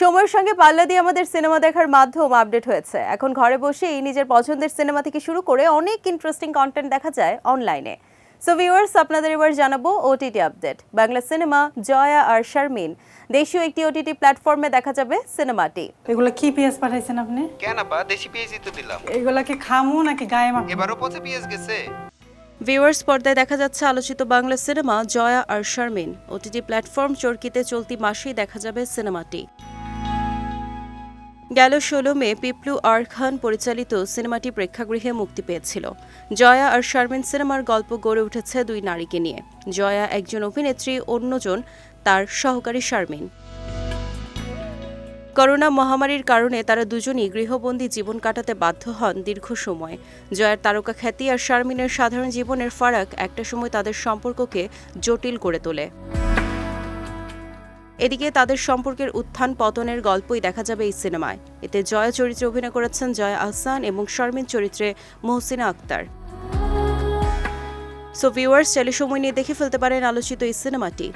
সময়ের সঙ্গে পাল্লা দিয়ে আমাদের সিনেমা দেখার মাধ্যম আপডেট হয়েছে। এখন ঘরে বসেই নিজের পছন্দের সিনেমা থেকে শুরু করে অনেক ইন্টারেস্টিং কন্টেন্ট দেখা যায় অনলাইনে সো ভিউয়ার্স আপনাদের এবার জানাব OTT update Bangla cinema Joya Aar Sharmin. দেশীয় একটি ওটিটি প্ল্যাটফর্মে দেখা যাবে সিনেমাটি। এগুলো কি পেঁয়াজ পাঠাইছেন আপনি? কেন আপা? দেশি পেঁয়াজই তো দিলাম। এগুলা কি খামু নাকি গায়ে মাখবো এবারও পচে পেঁয়াজ গেছে। ভিউয়ার্স পর্দায় দেখা যাচ্ছে আলোচিত Bangla cinema Joya Aar Sharmin. OTT platform চরকিতে চলতি মাসেই দেখা যাবে সিনেমাটি। গেল ষোলো মে পিপলু আর খান পরিচালিত সিনেমাটি প্রেক্ষাগৃহে মুক্তি পেয়েছিল। জয়া আর শারমিন সিনেমার গল্প গড়ে উঠেছে দুই নারীকে নিয়ে। জয়া একজন অভিনেত্রী, অন্যজন তার সহকারী শারমিন। করোনা মহামারীর কারণে তারা দুজনই গৃহবন্দী জীবন কাটাতে বাধ্য হন দীর্ঘ সময়। জয়ার তারকা খ্যাতি আর শারমিনের সাধারণ জীবনের ফারাক একটা সময় তাদের সম্পর্ককে জটিল করে তোলে। এদিকে তাদের সম্পর্কের উত্থান পতনের গল্পই দেখা যাবে এই সিনেমায়। এতে জয়া চরিত্রে অভিনয় করেছেন জয়া আহসান এবং শর্মিন চরিত্রে মোহসিনা আক্তার। সো ভিউয়ার্স চাইলে সময় নিয়ে দেখে ফেলতে পারেন আলোচিত এই সিনেমাটি।